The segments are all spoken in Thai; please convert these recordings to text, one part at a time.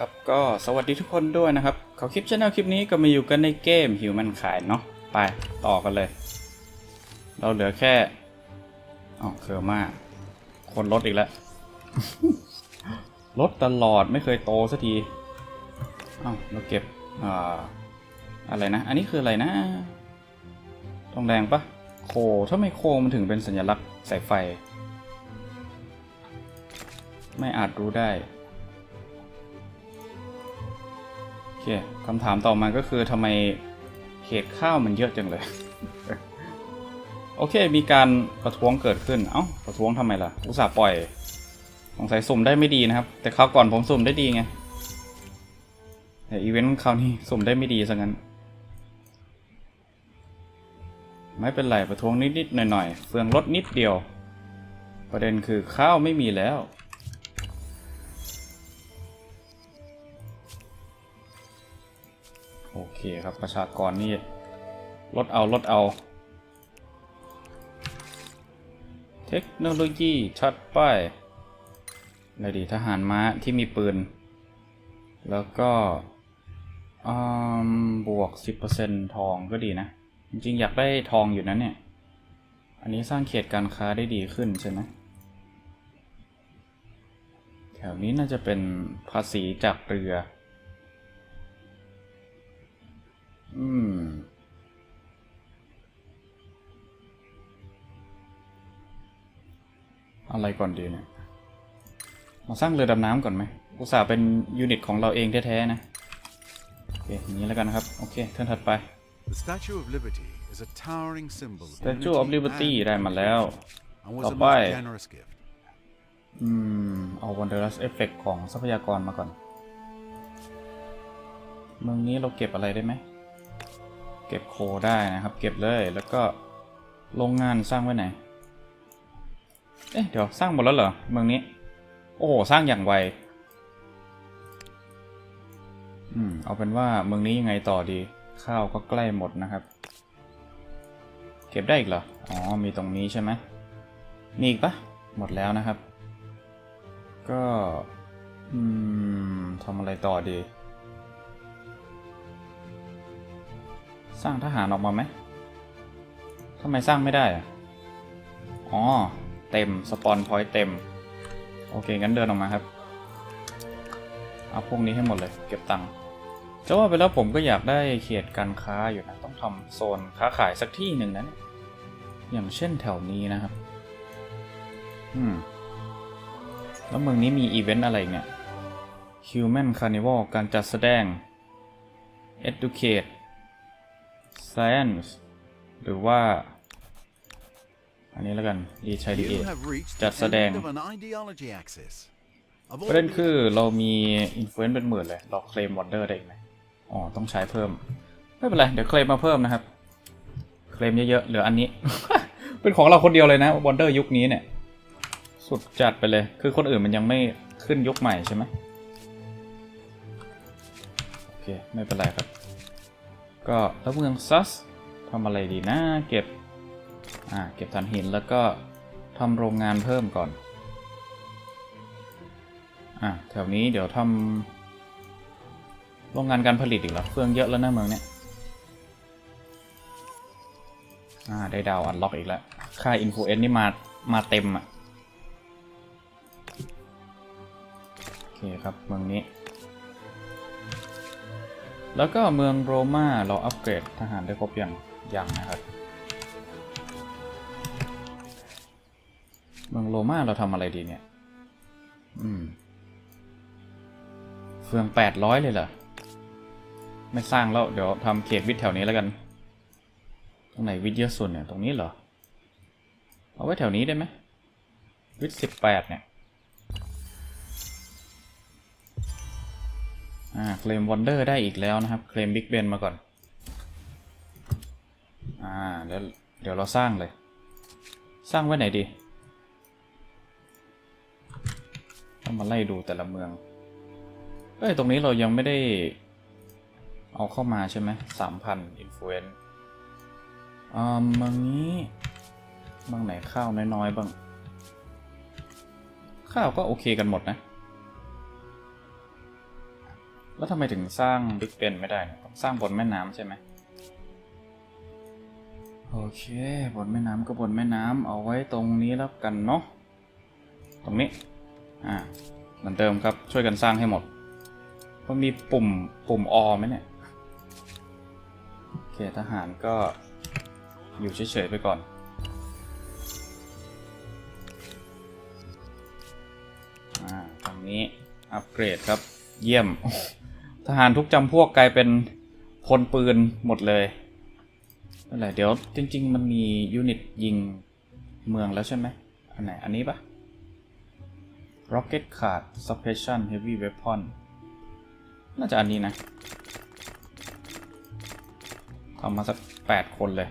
ครับก็สวัสดีทุกคนด้วยนะครับเขาคลิปช anel คลิปนี้ก็มาอยู่กันในเกม Human ขายเนาะไปต่อกันเลย เราเหลือแค่อ๋อเคอร์มาคนลดอีกแล้วลดตลอดไม่เคยโตสักทีอ้าวเราเก็บอ่าอะไรนะ อันนี้คืออะไรนะทองแดงปะโคถ้าไม่โคมันถึงเป็นสัญลักษณ์สายไฟ ไม่อาจรู้ได้ คคำถามต่อมาก็คือทำไมเขตข้าวมันเยอะจังเลย โอเค มีการประท้วงเกิดขึ้น เอ้า ประท้วงทำไมล่ะ อุตส่าห์ปล่อย สงสัยสุ่มได้ไม่ดีนะครับ แต่คราวก่อนผมสุ่มได้ดีไง แต่อีเวนต์คราวนี้สุ่มได้ไม่ดีซะงั้น ไม่เป็นไรประท้วงนิดๆหน่อยๆเฟืองลดนิดเดียว ประเด็นคือข้าวไม่มีแล้ว เคครับประชากรนี่ลดเอาลดเอา เทคโนโลยีชัดไปอะไรดีทหารม้าที่มีปืน แล้วก็บวก 10%ทองก็ดีนะ จริงๆ อยากได้ทองอยู่นะเนี่ย อันนี้สร้างเขตการค้าได้ดีขึ้นใช่ไหมแถวนี้น่าจะเป็นภาษีจากเรือ อืมอะไรก่อนดีเนี่ยมาสร้างเรือดำน้ำก่อนไหมอุตส่าห์เป็นยูนิตของเราเองแท้ๆนะ โอเคอย่างนี้แล้วกันนะครับ โอเคเทิร์นถัดไป The Statue of Liberty is a towering symbol of Statue of unity Liberty and ได้มาแล้ว and was ต่อ a ไป most generous gift. อืม เอา Wondrous Effect ของทรัพยากรมาก่อน เมืองนี้เราเก็บอะไรได้ไหม เก็บโคได้นะครับ เก็บเลยแล้วก็โรงงานสร้างไว้ไหน เอ๊ะเดี๋ยวสร้างหมดแล้วเหรอเมืองนี้ โอ้โหสร้างอย่างไวอืมเอาเป็นว่าเมืองนี้ยังไงต่อดี ข้าวก็ใกล้หมดนะครับ เก็บได้อีกเหรออ๋อมีตรงนี้ใช่ไหมมีอีกปะหมดแล้วนะครับ ก็ อืมทำอะไรต่อดี สร้างทหารออกมาไหมทำไมสร้างไม่ได้อะอ๋อ เต็ม สปอนพอยต์เต็ม โอเค งั้นเดินออกมาครับ เอาพวกนี้ให้หมดเลย เก็บตังค์จะว่าไปแล้วผมก็อยากได้เขตการค้าอยู่นะ ต้องทำโซนค้าขายสักที่หนึ่งนะเนี่ยอย่างเช่นแถวนี้นะครับ อืม แล้วเมืองนี้มีอีเวนต์อะไรเนี่ย Human Carnival การจัดแสดง Educate Science หรือว่า อันนี้แล้วกันดีใช้ดีเอ You have reached the จัดแสดง end of an ideology axis. Of ประเด็น all คือเรามีอินฟลูเอนซ์เป็นหมื่นเลย เราเคลมวอนเดอร์ได้อีกไหมอ๋อ ต้องใช้เพิ่ม ไม่เป็นไร เดี๋ยวเคลมมาเพิ่มนะครับ เคลมเยอะๆ เหลืออันนี้ เป็นของเราคนเดียวเลยนะวอนเดอร์ยุคนี้เนี่ย สุดจัดไปเลย คือคนอื่นมันยังไม่ขึ้นยุคใหม่ใช่ไหมโอเค ไม่เป็นไรครับ ก็แล้วเมืองซัสทำอะไรดีนะเก็บ อ่า เก็บถ่านหินแล้วก็ทำโรงงานเพิ่มก่อน อะแถวนี้เดี๋ยวทำโรงงานการผลิตอีกแล้วเฟืองเยอะแล้วนะเมืองเนี้ยอ่า ได้ดาวอันล็อกอีกแล้ว ค่าอินฟูเอนนี่มา มาเต็มอะ โอเคครับเมืองนี้ แล้วก็เมืองโรมาเราอัปเกรดทหารได้ครบยังยังนะครับ เมืองโรมาเราทำอะไรดีเนี่ย อืม เฟืองแปดร้อยเลยเหรอ ไม่สร้างแล้ว เดี๋ยวทำเขตวิทย์แถวนี้แล้วกัน ตรงไหนวิทย์เยอะสุดเนี่ย ตรงนี้เหรอ เอาไว้แถวนี้ได้ไหมวิทย์สิบแปดเนี่ย อ่าเคลมวอนเดอร์ได้อีกแล้วนะครับ เคลมบิ๊กเบนมาก่อน อ่าแล้วเดี๋ยวเราสร้างเลย สร้างไว้ไหนดี ต้องมาไล่ดูแต่ละเมือง เอ้ย ตรงนี้เรายังไม่ได้เอาเข้ามาใช่ไหมสามพันอินฟลูเอนซ์อ่าเมืองนี้เมืองไหนข้าวน้อยๆบ้าง ข้าวก็โอเคกันหมดนะ แล้วทำไมถึงสร้างบิ๊กเบนไม่ได้เนี่ยต้องสร้างบนแม่น้ำใช่ไหมโอเค บนแม่น้ำก็บนแม่น้ำเอาไว้ตรงนี้แล้วกันเนาะตรงนี้อ่าเหมือนเดิมครับช่วยกันสร้างให้หมดมันมีปุ่มปุ่มอไหมเนี่ยโอเคทหารก็อยู่เฉยๆไปก่อนอ่าตรงนี้อัปเกรดครับเยี่ยม ทหารทุกจำพวกกลายเป็นพลปืนหมดเลยนั่นแหละเดี๋ยวจริง ๆ มันมียูนิตยิงเมืองแล้วใช่ไหมอันไหน อันนี้ปะ Rocket Card Suppression Heavy Weapon น่าจะอันนี้นะทำมาสักแปดคนเลย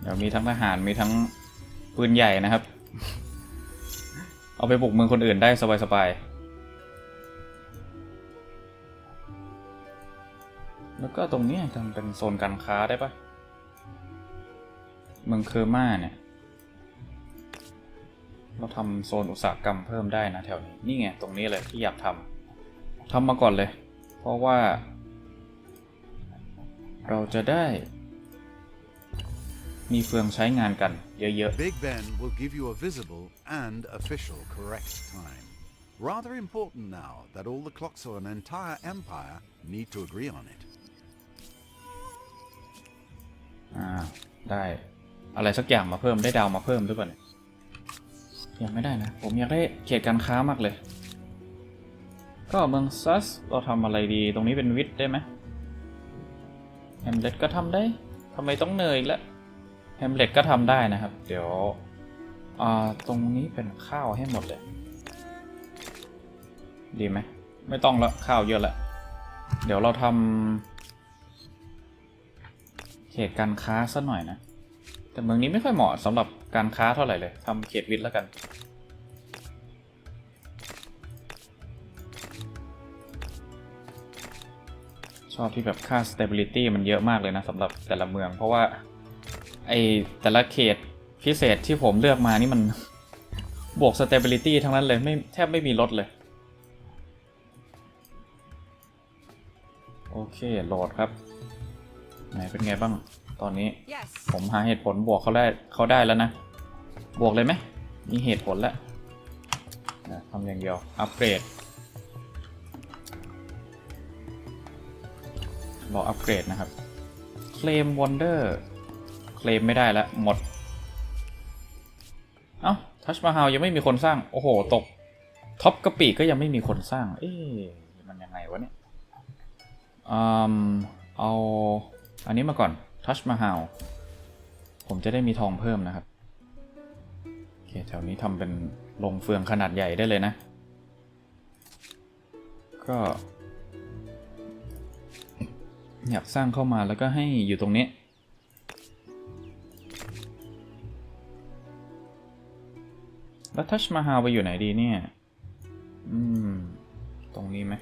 เดี๋ยวมีทั้งทหารมีทั้งปืนใหญ่นะครับ เอาไปบุกเมืองคนอื่นได้สบายๆ แล้วก็ตรงนี้ทำเป็นโซนการค้าได้ปะเมืองเคอร์มาเนี่ย เราทำโซนอุตสาหกรรมเพิ่มได้นะแถวนี้ นี่ไง ตรงนี้เลยที่อยากทำทำมาก่อนเลย เพราะว่า เราจะได้ มีเฟืองใช้งานกันเยอะๆ Big Ben will give you a visible and official correct time. Rather important now that all the clocks of an entire empire need to agree on it. อ่า ได้อะไรสักอย่างมาเพิ่มได้ดาวมาเพิ่มหรือเปล่าเนี่ยยังไม่ได้นะ ผมอยากได้เขตการค้ามากเลย ก็เมืองซัสเราทำอะไรดีตรงนี้เป็นวิทย์ได้ไหมแฮมเล็ตก็ทำได้ทำไมต้องเนยอีกแล้วแฮมเล็ตก็ทำได้นะครับ เดี๋ยวอ่าตรงนี้เป็นข้าวให้หมดเลย ดีไหม ไม่ต้องละข้าวเยอะละ เดี๋ยวเราทำ เขตการค้าสัหน่อยนะ แต่เมืองนี้ไม่ค่อยเหมาะสำหรับการค้าเท่าไหร่เลยทำเขตวิทย์แล้วกัน ชอบที่แบบค่า stability มันเยอะมากเลยนะสำหรับแต่ละเมือง เพราะว่า ไอแต่ละเขตพิเศษที่ผมเลือกมานี่มัน บวก stability ทั้งนั้นเลยไม่แทบไม่มีลดเลยโอเคโหลดครับ ไหนเป็นไงบ้าง ตอนนี้ Yes. ผมหาเหตุผลบวกเขาได้เขาได้แล้วนะ บวกเลยไหมมีเหตุผลแล้วนะทำอย่างเดียว อัปเกรดรออัปเกรดนะครับ เคลมวอนเดอร์เคลมไม่ได้แล้วหมด เอ้าทัชมาฮาลยังไม่มีคนสร้าง โอ้โห ตก ท็อปกะปิก็ยังไม่มีคนสร้าง เอ๊ะมันยังไงวะเนี่ยอืมเอา อันนี้มาก่อนทัชมาฮาลผมจะได้มีทองเพิ่มนะครับโอเคแถวนี้ทำเป็นโรงเฟืองขนาดใหญ่ได้เลยนะ ก็ อยากสร้างเข้ามาแล้วก็ให้อยู่ตรงนี้ แล้วทัชมาฮาลไปอยู่ไหนดีเนี่ย อืม ตรงนี้ไหม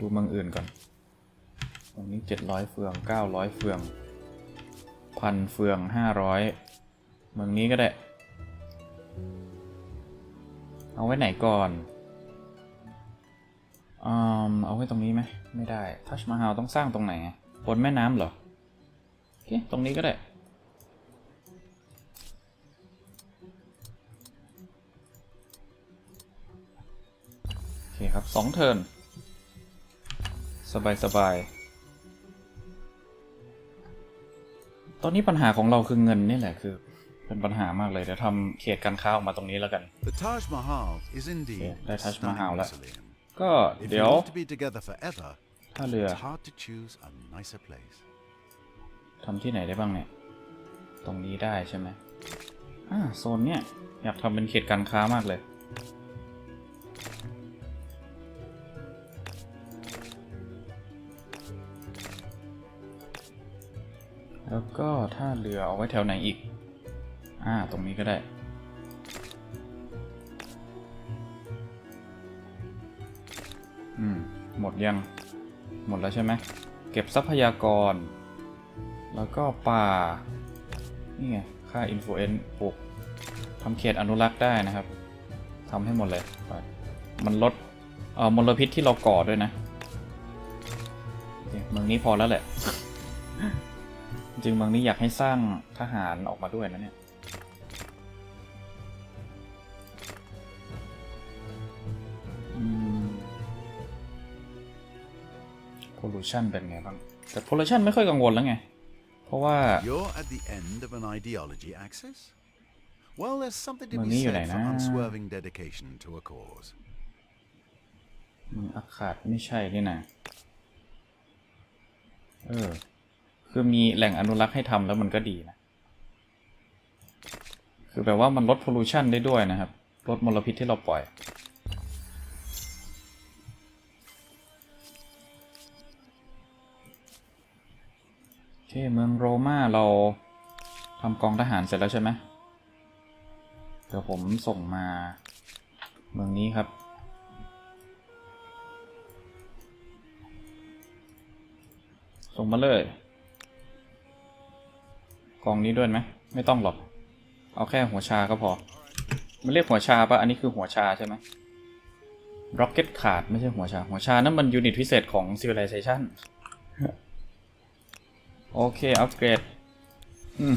ดูเมืองอื่นก่อน รงนี้เจ็ดร้อยเฟืองเก้าร้อยเฟืองพันเฟืองห้าร้อยเมืองนี้ก็ได้ เอาไว้ไหนก่อนอืมเอาไว้ตรงนี้ไหมไม่ได้ ทัชมาฮาลต้องสร้างตรงไหนบนแม่น้ำเหรอโอเคตรงนี้ก็ได้โอเคครับสองเทิร์นสบายสบาย ตอนนี้ปัญหาของเราคือเงินนี่แหละคือเป็นปัญหามากเลยเดี๋ยวทำเขตการค้าออกมาตรงนี้แล้วกัน The Taj Mahal is indeed Yeah, a that Taj stunning Mahal, that- mausoleum. ก็ If เดี๋ you ยว want to be together forever, ท่าเรือ it's hard to choose a nicer place. ทำที่ไหนได้บ้างเนี่ย ตรงนี้ได้ใช่ไหมอ่าโซนเนี้ยอยากทำเป็นเขตการค้ามากเลย แล้วก็ท่าเรือเอาไว้แถวไหนอีก อ่า ตรงนี้ก็ได้ อืม หมดยัง หมดแล้วใช่ไหม เก็บทรัพยากร แล้วก็ป่า นี่ไง ค่าอินฟลูเอนซ์ปลูกทำเขตอนุรักษ์ได้นะครับ ทำให้หมดเลยไปมันลดออมลพิษที่เราก่อด้วยนะเมืองนี้พอแล้วแหละ จริงๆเมืองนี้อยากให้สร้างทหารออกมาด้วยนะเนี่ยอืม pollution เป็นไงบ้าง แต่ pollution ไม่ค่อยกังวลแล้วไง เพราะว่า You're at the end of an ideology axis? Well, there's something to เมือง be นี้อยู่ said ไหน for นะ unswerving dedication to a cause. อืมอาขาดไม่ใช่นี่นะเออ คือมีแหล่งอนุรักษ์ให้ทำแล้วมันก็ดีนะ คือแปลว่ามันลด pollution ได้ด้วยนะครับ ลดมลพิษที่เราปล่อย โอเค เมืองโรม่าเราทำกองทหารเสร็จแล้วใช่ไหมเดี๋ยวผมส่งมาเมืองนี้ครับส่งมาเลย กองนี้ด้วยไหมไม่ต้องหรอก เอาแค่หัวชาก็พอ มันเรียกหัวชาปะอันนี้คือหัวชาใช่ไหม Rocket ขาดไม่ใช่หัวชา หัวชานั่นมันยูนิตพิเศษของ Civilization โอเคอัปเกรด อืม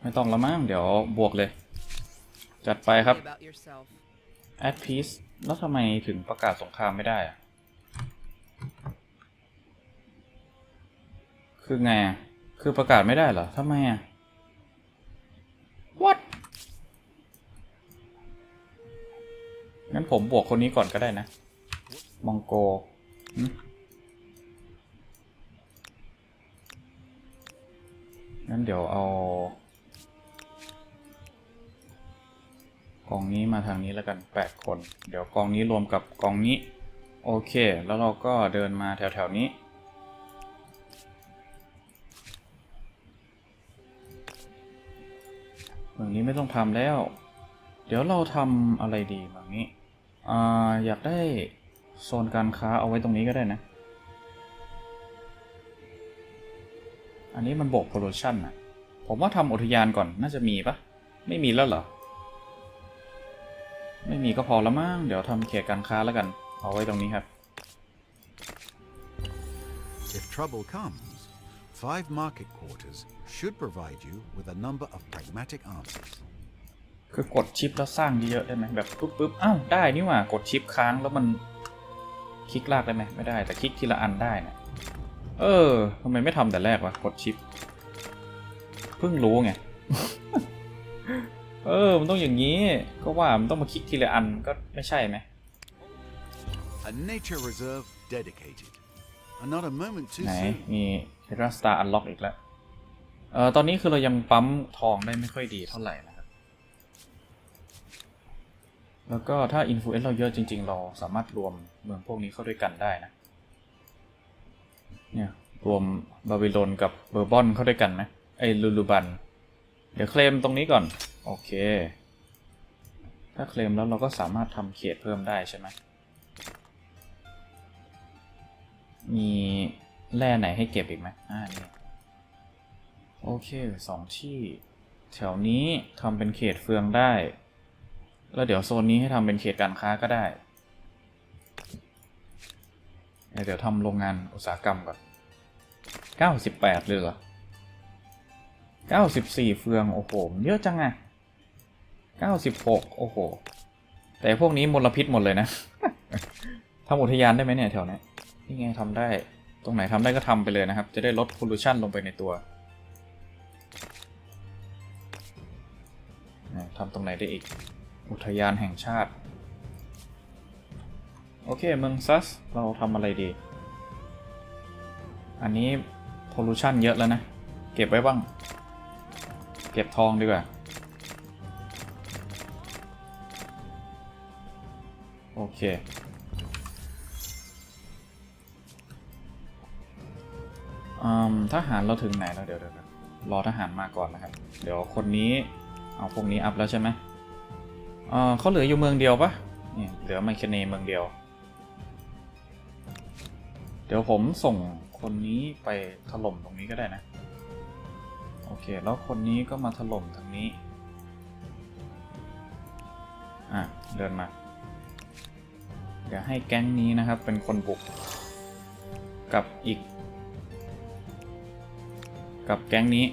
ไม่ต้องละมั้งเดี๋ยวบวกเลย จัดไปครับ About yourself. at peace แล้วทำไมถึงประกาศสงครามไม่ได้อะ คือไง คือประกาศไม่ได้เหรอทำไมอะ what งั้นผมบวกคนนี้ก่อนก็ได้นะ มองโกงั้นเดี๋ยวเอากองนี้มาทางนี้แล้วกัน 8 คน เดี๋ยวกองนี้รวมกับกองนี้ โอเค แล้วเราก็เดินมาแถวๆนี้ มืองนี้ไม่ต้องทำแล้ว เดี๋ยวเราทำอะไรดีเมืองนี้อ่าอยากได้โซนการค้าเอาไว้ตรงนี้ก็ได้นะ อันนี้มันโบก pollution อะผมว่าทำอุทยานก่อนน่าจะมีปะไม่มีแล้วเหรอ ไม่มีก็พอแล้วมั้งเดี๋ยวทำเขตการค้าแล้วกัน เอาไว้ตรงนี้ครับ If trouble comes, five market quarters should provide you with a number of pragmatic answers. คือกดชิปแล้วสร้างเยอะๆได้ไหมแบบปุ๊บปุ๊บอ้าวได้นี่หว่ากดชิปค้างแล้วมันคลิกลากได้ไหมไม่ได้แต่คลิกทีละอันได้นะเออทำไมไม่ทำแต่แรกวะกดชิปเพิ่งรู้ไงเออ มันต้องอย่างนี้ ก็ว่ามันต้องมาคลิกทีละอันก็ไม่ใช่ไหม A nature reserve dedicated. And not a moment too ไหน soon. มีเฮราสตาร์อันล็อกอีกแล้ว เอ่อตอนนี้คือเรายังปั๊มทองได้ไม่ค่อยดีเท่าไหร่นะครับ แล้วก็ถ้าอินฟลูเอนซ์เราเยอะจริง ๆ เราสามารถรวมเมืองพวกนี้เข้าด้วยกันได้นะ เนี่ย รวมบาบิโลนกับเบอร์บอนเข้าด้วยกันไหมไอ้ลูลูบัน เดี๋ยวเคลมตรงนี้ก่อน โอเค ถ้าเคลมแล้วเราก็สามารถทำเขตเพิ่มได้ใช่ไหมมีแร่ไหนให้เก็บอีกไหมอ่านี่ โอเคสองที่ แถวนี้ทำเป็นเขตเฟืองได้ แล้วเดี๋ยวโซนนี้ให้ทำเป็นเขตการค้าก็ได้ เดี๋ยวทำโรงงานอุตสาหกรรมก่อนเก้าสิบแปดเลยเหรอเก้าสิบสี่เฟือง โอ้โห เยอะจังอะเก้าสิบหกโอ้โห แต่พวกนี้มลพิษหมดเลยนะทำอุทยานได้ไหมเนี่ยแถวเนี้ยนี่ไงทำได้ ตรงไหนทำได้ก็ทำไปเลยนะครับ จะได้ลด pollution ลงไปในตัวำตรงไหนได้อีก อุทยานแห่งชาติ โอเคเมืองซัส เราทำอะไรดี อันนี้ pollution เยอะแล้วนะ เก็บไว้บ้าง เก็บทองดีกว่า โอเคอืมทหารเราถึงไหนแล้วเดี๋ยวเดี๋ยวเดี๋ยวรอทหารมาก่อนนะครับ เดี๋ยวคนนี้ เอาพวกนี้อัพแล้วใช่ไหมเออเขาเหลืออยู่เมืองเดียวปะนี่เหลือไมเคเนเมืองเดียว เดี๋ยวผมส่งคนนี้ไปถล่มตรงนี้ก็ได้นะ โอเค แล้วคนนี้ก็มาถล่มทางนี้ อะ เดินมา เดี๋ยวให้แก๊งนี้นะครับ เป็นคนบุก กับอีก กับแก๊งนี้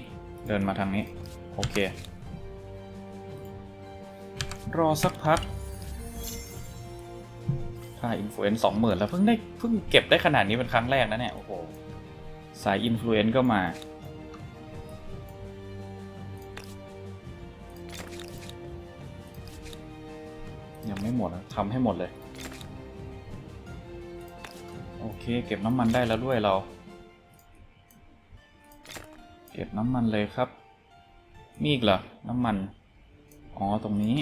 เดินมาทางนี้ โอเค รอสักพักถ้าอินฟลูเอนซ์สองหมื่นแล้วเพิ่งได้เพิ่งเก็บได้ขนาดนี้เป็นครั้งแรกนะเนี่ย โอ้โห สายอินฟลูเอนซ์ก็มา ยังไม่หมดนะทำให้หมดเลย โอเค เก็บน้ำมันได้แล้วด้วยเรา เก็บน้ำมันเลยครับ มีอีกเหรอ น้ำมัน อ๋อ ตรงนี้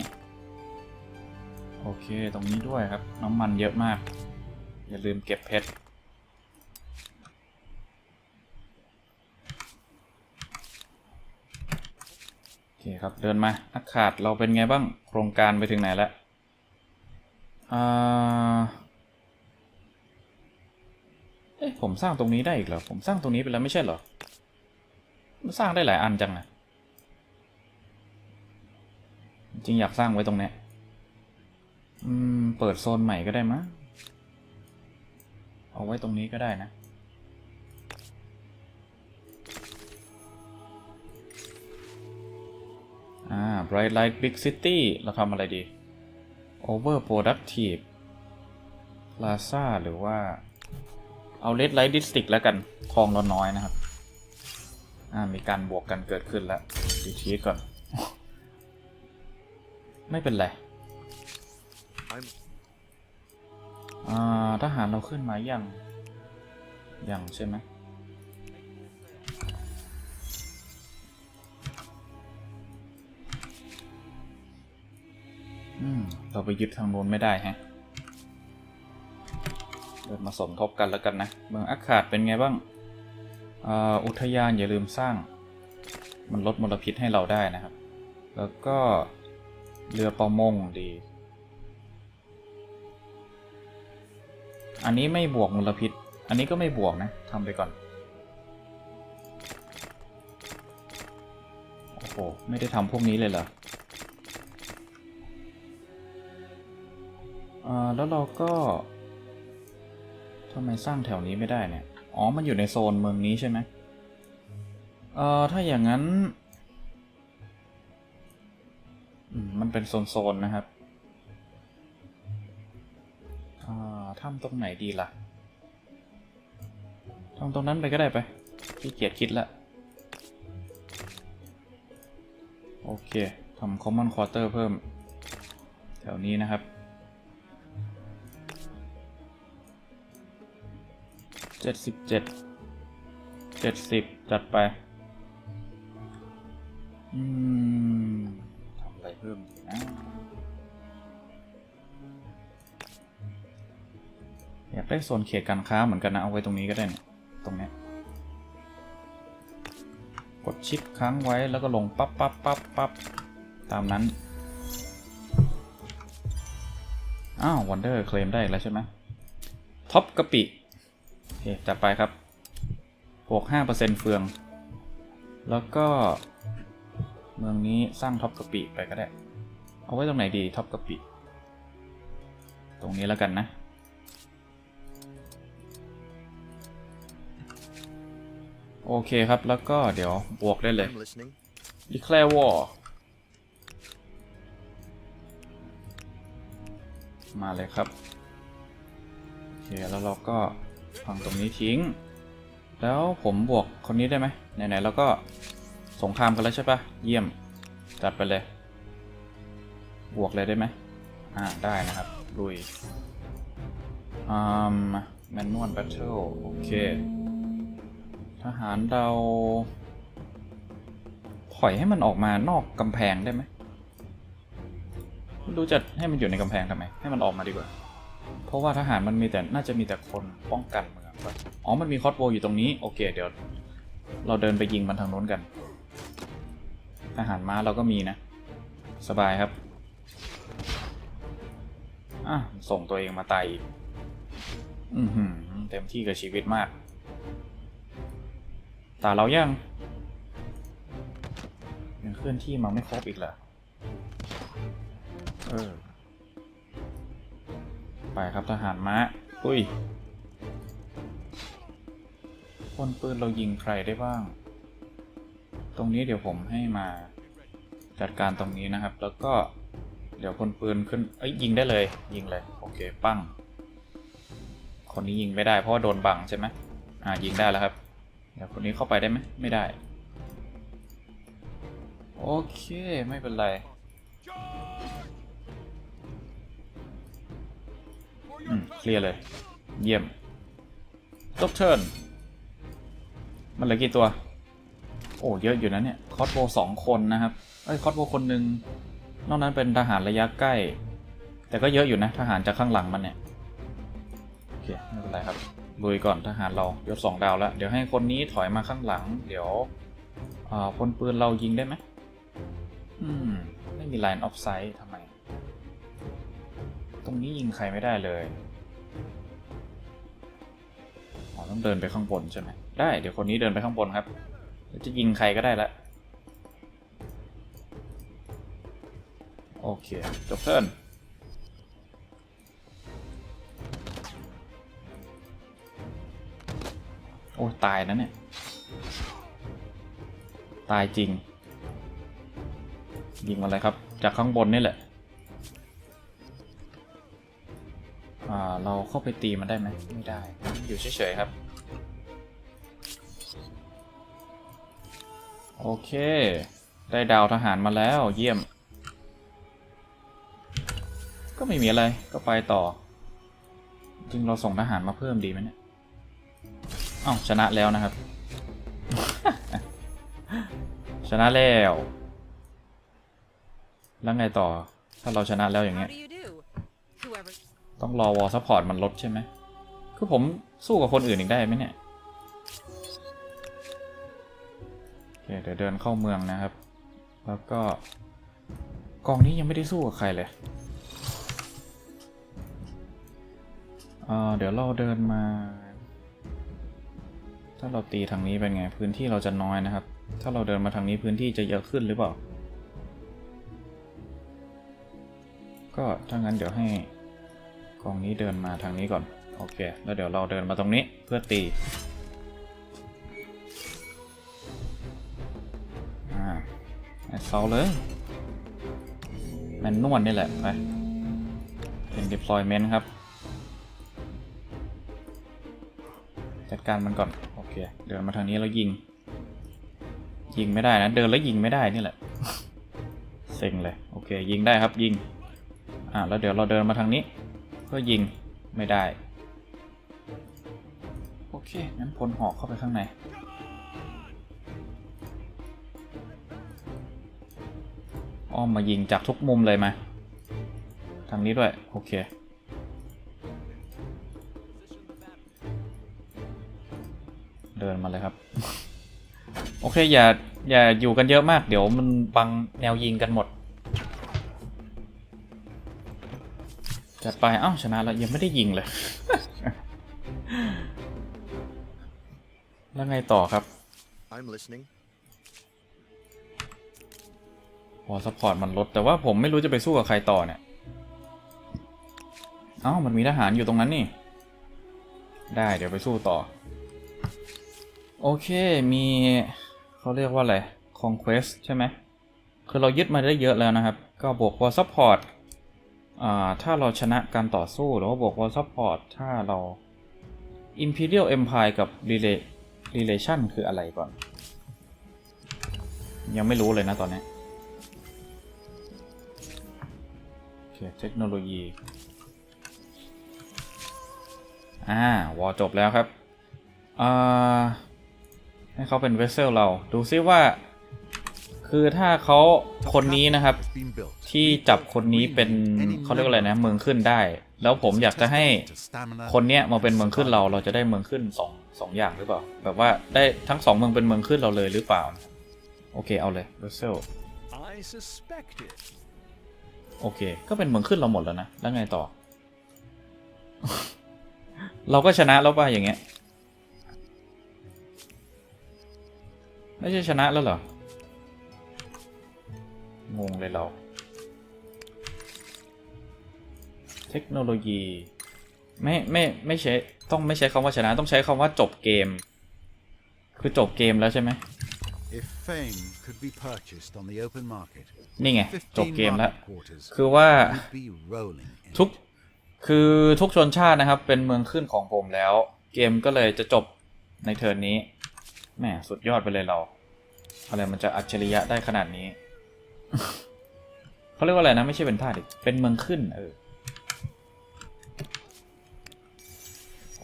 โอเค ตรงนี้ด้วยครับ น้ำมันเยอะมาก อย่าลืมเก็บเพชร โอเคครับ เดินมานักขาดเราเป็นไงบ้าง โครงการไปถึงไหนแล้วอ่าเอ๊ะผมสร้างตรงนี้ได้อีกเหรอ ผมสร้างตรงนี้ไปแล้วไม่ใช่เหรอ มันสร้างได้หลายอันจังนะจริงอยากสร้างไว้ตรงเนี้ย อืม เปิดโซนใหม่ก็ได้มั้งเอาไว้ตรงนี้ก็ได้นะอ่า Bright Light Big City เราทำอะไรดี Over Productive Plaza หรือว่า เอา Red Light District แล้วกันคลองเราน้อยนะครับ อ่า มีการบวกกันเกิดขึ้นแล้วดีทีก่อน ไม่เป็นไร ทหารเราขึ้นมาอยังอยังใช่ไหมอืม เราไปยึดทางโน้นไม่ได้ฮะ เดินมาสมทบกันแล้วกันนะ เมืองอาคาดเป็นไงบ้างอุทยานอย่าลืมสร้าง มันลดมลพิษให้เราได้นะครับ แล้วก็เรือประมงดี อันนี้ไม่บวกมลพิษ อันนี้ก็ไม่บวกนะทำไปก่อน โอ้โห ไม่ได้ทำพวกนี้เลยเหรออ่าแล้วเราก็ทำไมสร้างแถวนี้ไม่ได้เนี่ย อ๋อ มันอยู่ในโซนเมืองนี้ใช่ไหมเอ่อ ถ้าอย่างนั้นอืมมันเป็นโซนๆนะครับ ทำตรงไหนดีล่ะทำตรงนั้นไปก็ได้ไปขี้เกียจคิดละ โอเคทำ common quarter เพิ่ม แถวนี้นะครับ เจ็ดสิบเจ็ด เจ็ดสิบจัดไป อืม ทำอะไรเพิ่มดีนะ อยากได้โซนเขตการค้าเหมือนกันนะ เอาไว้ตรงนี้ก็ได้นี่ยตรงนี้กดชิปค้างไว้แล้วก็ลงปั๊บปั๊บปั๊บปั๊บตามนั้น อ้าววันเดอร์เคลมได้อีกแล้วใช่ไหมท็อปกะปิโอเคจัดไปครับบวก5%เฟือง แล้วก็ เมืองนี้สร้างท็อปกะปิไปก็ได้ เอาไว้ตรงไหนดีท็อปกะปิ ตรงนี้แล้วกันนะ โอเคครับแล้วก็เดี๋ยวบวกได้เลย I'm listening. declare war มาเลยครับ โอเค แล้วเราก็พังตรงนี้ทิ้ง แล้วผมบวกคนนี้ได้ไหมไหนๆเราก็สงครามกันแล้วใช่ปะเยี่ยม จัดไปเลย บวกเลยได้ไหมอ่า ได้นะครับ ลุยอืม manual battle โอเค ทหารเราถอยให้มันออกมานอกกำแพงได้ไหมไม่รู้จะให้มันอยู่ในกำแพงทำไม ให้มันออกมาดีกว่า เพราะว่าทหารมันมีแต่น่าจะมีแต่คนป้องกันเมืองปะอ๋อมันมีคอสโบอยู่ตรงนี้ โอเค เดี๋ยว เราเดินไปยิงมันทางโน้นกัน ทหารม้าเราก็มีนะ สบายครับอะส่งตัวเองมาตายอีก อือหือเต็มที่กับชีวิตมาก ตาเรายังยังเคลื่อนที่มาไม่ครบอีกเหรอเออ ไปครับทหารม้า อุ้ยคนปืนเรายิงใครได้บ้าง ตรงนี้เดี๋ยวผมให้มาจัดการตรงนี้นะครับ แล้วก็เดี๋ยวคนปืนขึ้น เอ้ยยิงได้เลย ยิงเลย โอเค ปั้ง คนนี้ยิงไม่ได้เพราะว่าโดนบังใช่ไหมอ่ายิงได้แล้วครับ เดี๋ยวคนนี้เข้าไปได้ไหมไม่ได้ โอเคไม่เป็นไรอืมเคลียร์เลย เยี่ยมจบเทิร์นมันเหลือกี่ตัว โอ้เยอะอยู่นะเนี่ย คอสโบสองคนนะครับเอ้ยคอสโบคนหนึ่งนอกนั้นเป็นทหารระยะใกล้ แต่ก็เยอะอยู่นะ ทหารจากข้างหลังมันเนี่ย โอเค ไม่เป็นไรครับ ลุยก่อนทหารเรายศสองดาวแล้ว เดี๋ยวให้คนนี้ถอยมาข้างหลัง เดี๋ยวคนปืนเรายิงได้ไหมอืม ไม่มี line of sight ทำไม ตรงนี้ยิงใครไม่ได้เลยอ๋อต้องเดินไปข้างบนใช่ไหมได้เดี๋ยวคนนี้เดินไปข้างบนครับจะยิงใครก็ได้ละโอเค จบเทิร์น โอ้ตายนะเนี่ย ตายจริง ยิงอะไรครับ จากข้างบนนี่แหละ อ่า เราเข้าไปตีมันได้ไหมไม่ได้ อยู่เฉยๆครับ โอเค ได้ดาวทหารมาแล้ว เยี่ยม ก็ไม่มีอะไร ก็ไปต่อ จริงเราส่งทหารมาเพิ่มดีไหมเนี่ย อ้าวชนะแล้วนะครับ ชนะแล้ว แล้วไงต่อ ถ้าเราชนะแล้วอย่างเงี้ How ย do you do? Whoever ต้องรอวอลซัพพอร์ตมันลดใช่ไหม คือผมสู้กับคนอื่นอีกได้ไหมเนี่ยโอเคเดี๋ยวเดินเข้าเมืองนะครับ แล้วก็กองนี้ยังไม่ได้สู้กับใครเลยเอ่อเดี๋ยวเราเดินมา ถ้าเราตีทางนี้เป็นไงพื้นที่เราจะน้อยนะครับ ถ้าเราเดินมาทางนี้พื้นที่จะเยอะขึ้นหรือเปล่า ก็ถ้างั้นเดี๋ยวให้กองนี้เดินมาทางนี้ก่อน โอเค แล้วเดี๋ยวเราเดินมาตรงนี้เพื่อตีอ่าไอ้เซาเลยแมนนวลนี่แหละไปเป็น deployment ครับ จัดการมันก่อน เคเดินมาทางนี้แล้วยิง ยิงไม่ได้นะ เดินแล้วยิงไม่ได้นี่แหละ เซ็งเลย โอเค ยิงได้ครับยิง อ่าแล้วเดี๋ยวเราเดินมาทางนี้ เพื่อยิงไม่ได้ โอเค งั้นพลหอกเข้าไปข้างใน อ้อมมายิงจากทุกมุมเลยมา ทางนี้ด้วย โอเค ดินมาเลยครับ โอเค อย่า อย่าอยู่กันเยอะมาก เดี๋ยวมันบังแนวยิงกันหมด จัดไป เอ้า ชนะแล้ว ยังไม่ได้ยิงเลย แล้วไงต่อครับ I'm listening. พอซัพพอร์ตมันลด แต่ว่าผมไม่รู้จะไปสู้กับใครต่อเนี่ย เอ้า มันมีทหารอยู่ตรงนั้นนี่ ได้ เดี๋ยวไปสู้ต่อ โอเค มีเขาเรียกว่าอะไร conquest ใช่ไหม คือเรายึดมาได้เยอะแล้วนะครับ ก็บวกวอลซัพพอร์ตอ่า ถ้าเราชนะการต่อสู้หรือว่าบวกวอลซัพพอร์ตถ้าเรา Imperial Empire กับ relation คืออะไรก่อน ยังไม่รู้เลยนะตอนนี้เคเทคโนโลยี อ่า วอลจบแล้วครับ อ่า ให้เขาเป็นเวสเซลเราดูซิว่า คือถ้าเขาคนนี้นะครับ ที่จับคนนี้เป็นเขาเรียกอะไรนะ เมืองขึ้นได้ แล้วผมอยากจะให้คนเนี้ยมาเป็นเมืองขึ้นเรา เราจะได้เมืองขึ้นสองสองอย่างหรือเปล่า แบบว่าได้ทั้งสองเมืองเป็นเมืองขึ้นเราเลยหรือเปล่า โอเคเอาเลยเวสเซลโอเค ก็เป็นเมืองขึ้นเราหมดแล้วนะ แล้วไงต่อ เราก็ชนะแล้วป่ะอย่างเงี้ย ไม่ใช่ชนะแล้วเหรอ งงเลยเรา เทคโนโลยี ไม่ ไม่ ไม่ใช้ ต้องไม่ใช้คำว่าชนะ ต้องใช้คำว่าจบเกม คือจบเกมแล้วใช่ไหม If fame could be purchased on the open market, นี่ไง จบ15เกมแล้ว market quarters คือว่า would be rolling in ทุก it. คือทุกชนชาตินะครับ เป็นเมืองขึ้นของผมแล้ว เกมก็เลยจะจบในเทิร์นนี้ แหมสุดยอดไปเลยเราอะไรมันจะอัจฉริยะได้ขนาดนี้เขาเรียกว่าอะไรนะ ไม่ใช่เป็นธาตุดิเป็นเมืองขึ้น เออ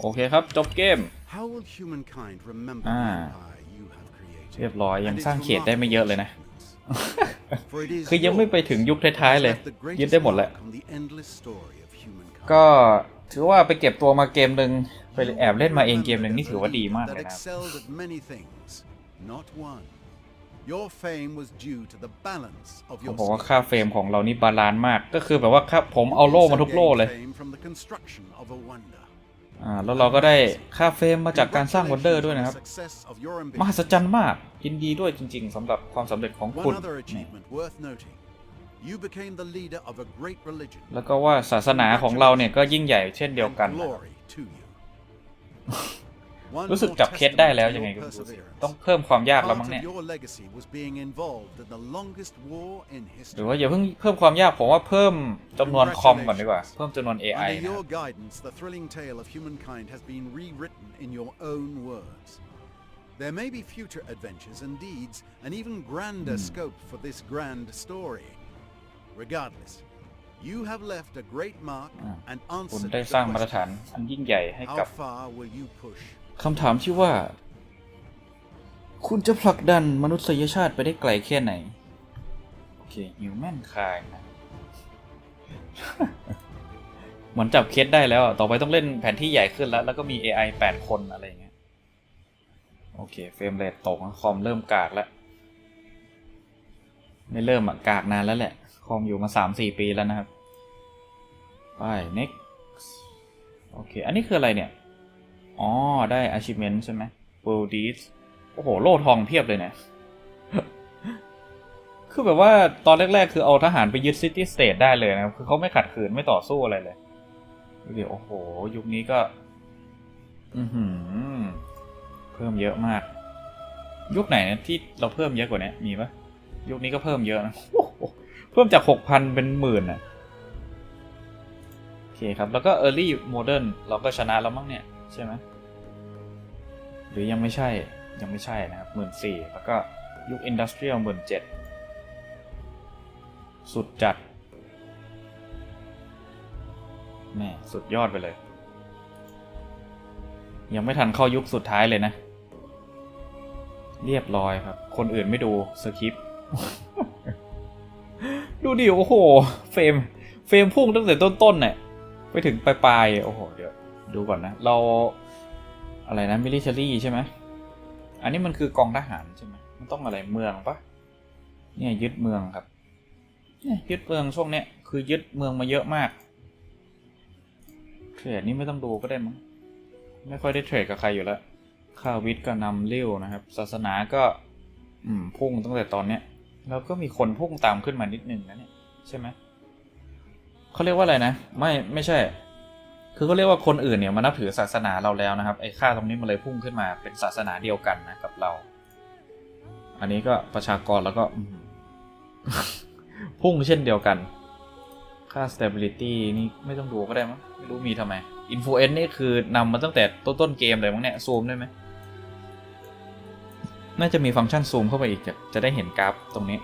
โอเคครับ จบเกม How will humankind remember Ah. the empire you have created? เรียบร้อยยัง and its สร้างเขตได้ไม่เยอะเลยนะ remarkable For it is คือยังไม่ไปถึงยุคท้ายๆเลย left the greatest ยึดได้หมดแล้ว mark on the endless story of humankind. ก็ถือว่าไปเก็บตัวมาเกมหนึ่ง ไปแอบเล่นมาเองเกมหนึ่งนี่ถือว่าดีมากเลย that นะครับ excelled at many things, not one. Your fame was due to the balance of เขา your บอกว่า skill. ค่าเฟรมของเรานี่บาลานซ์มาก ก็คือแบบว่าครับผมเอาโล่มาทุกโล่เลย Fame from the construction of a wonder. อ่า แล้วเราก็ได้ค่าเฟรมมาจากการสร้างวันเดอร์ด้วยนะครับ Success of your มหัศ ambition. จรรย์มาก ยินดีด้วยจริง ๆสำหรับความสำเร็จของคุณ One other นี่ achievement worth noting. You became the leader of a great religion. แล้วก็ว่าศาสนาของเราเนี่ยก็ยิ่งใหญ่เช่นเดียวกัน and นะค รับ glory to you. One รู้สึก more จับเคสได้แล้ว testament to ยังไง your ก็ไม่รู้สิ perseverance. ต้องเพิ่มความยากแล้ว Part มั้งเนี่ย of your legacy was being involved in the longest war in หรือ history. ว่าอย่าเพิ่งเพิ่มความยากผมว่าเพิ่มจำนวนคอมก่อนดีกว่า เพิ่มจำนวน AI Under นะค your รับ guidance, the thrilling tale of humankind has been rewritten in your own words. There may be future adventures and deeds, an even grander scope for this grand story. Regardless, you have left a great mark and คุณ answered ได้ the สร้างมาตรฐาน question, อันยิ่งใหญ่ให้กับ How far will you push คำถามที่ว่า คุณจะผลักดันมนุษยชาติไปได้ไกลแค่ไหน โอเคฮิวแมนคายนะเหมือนจับเคสได้แล้วอะต่อไปต้องเล่นแผนที่ใหญ่ขึ้นแล้ว แล้วก็มี AI 8 คนอะไรอย่างเงี้ย โอเค เฟรมเรทตกนะคอมเริ่มกากแล้ว ไม่เริ่มอะกากนานแล้วแหละ คอมอยู่มา3-4ปีแล้วนะครับ ไป next โอเค อันนี้คืออะไรเนี่ย อ๋อ ได้ achievement ใช่ไหม world deeds โอ้โห โล่ทองเพียบเลยเนี่ย คือแบบว่าตอนแรก ๆ คือเอาทหารไปยึดซิตี้สเตทได้เลยนะครับ คือเขาไม่ขัดขืนไม่ต่อสู้อะไรเลยเดูดิโอ้โห ยุคนี้ก็ อือหือ เพิ่มเยอะมาก ยุคไหนเนี่ยที่เราเพิ่มเยอะกว่านี้มีปะยุคนี้ก็เพิ่มเยอะนะ เพิ่มจากหกพันเป็นหมื่นอะ โอเคครับ แล้วก็ Early Modern เราก็ชนะแล้วมั้งเนี่ย ใช่ไหมหรือยังไม่ใช่ยังไม่ใช่นะครับหมื่นสี่แล้วก็ยุค Industrial หมื่นเจ็ดสุดจัดแม่สุดยอดไปเลย ยังไม่ทันเข้ายุคสุดท้ายเลยนะ เรียบร้อยครับ คนอื่นไม่ดูสคริปต์ ดูดิ โอ้โห เฟรม เฟรมพุ่งตั้งแต่ต้นๆเนี่ยไปถึงปลายๆ โอ้โห เดี๋ยวดูก่อนนะ เราอะไรนะ มิลิเ a อรี่ใช่ไหม อันนี้มันคือกองทหารใช่ไหมมันต้องอะไรเมืองปะเนี่ยยึดเมืองครับ เนี่ยยึดเมืองช่วงเนี้ยคือยึดเมืองมาเยอะมาก เทรดนี่ไม่ต้องดูก็ได้มั้ง ไม่ค่อยได้เทรดกับใครอยู่แล้ว ข้าวิทย์ก็นำเลี้ยวนะครับ ศาสนาก็ อืม พุ่งตั้งแต่ตอนเนี้ย แล้วก็มีคนพุ่งตามขึ้นมานิดนึงนะเนี่ยใช่ไหมเขาเรียกว่าอะไรนะ ไม่ไม่ใช่ คือเขาเรียกว่าคนอื่นเนี่ยมานับถือศาสนาเราแล้วนะครับไอ้ค่าตรงนี้มันเลยพุ่งขึ้นมาเป็นศาสนาเดียวกันนะกับเรา อันนี้ก็ประชากรแล้วก็พุ่งเช่นเดียวกันค่า stability นี่ไม่ต้องดูก็ได้มั้งไม่รู้มีทำไม influence นี่คือนำมาตั้งแต่ต้นต้นๆเกมเลยมั้งเนี่ยซูมได้ไหม น่าจะมีฟังก์ชันซูมเข้าไปอีกจะจะได้เห็นกราฟตรงนี้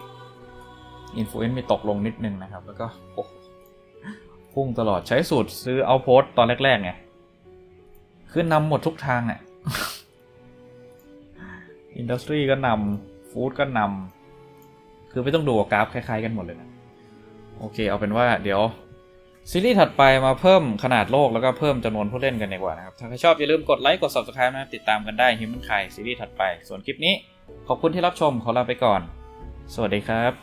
influence มีตกลงนิดนึงนะครับ แล้วก็พุ่งตลอดใช้สูตรซื้อเอาโพสตอนแรกๆไงคือนำหมดทุกทางอะอินดัสทรีก็นำฟู้ดก็นำคือไม่ต้องดูกราฟคล้ายๆกันหมดเลยนะ โอเคเอาเป็นว่าเดี๋ยว ซีรีส์ถัดไปมาเพิ่มขนาดโลกแล้วก็เพิ่มจำนวนผู้เล่นกันดีกว่านะครับ ถ้าใครชอบอย่าลืมกดไลค์กด subscribe นะครับติดตามกันได้ Human Kai ซีรีส์ถัดไป ส่วนคลิปนี้ ขอบคุณที่รับชมขอลาไปก่อน สวัสดีครับ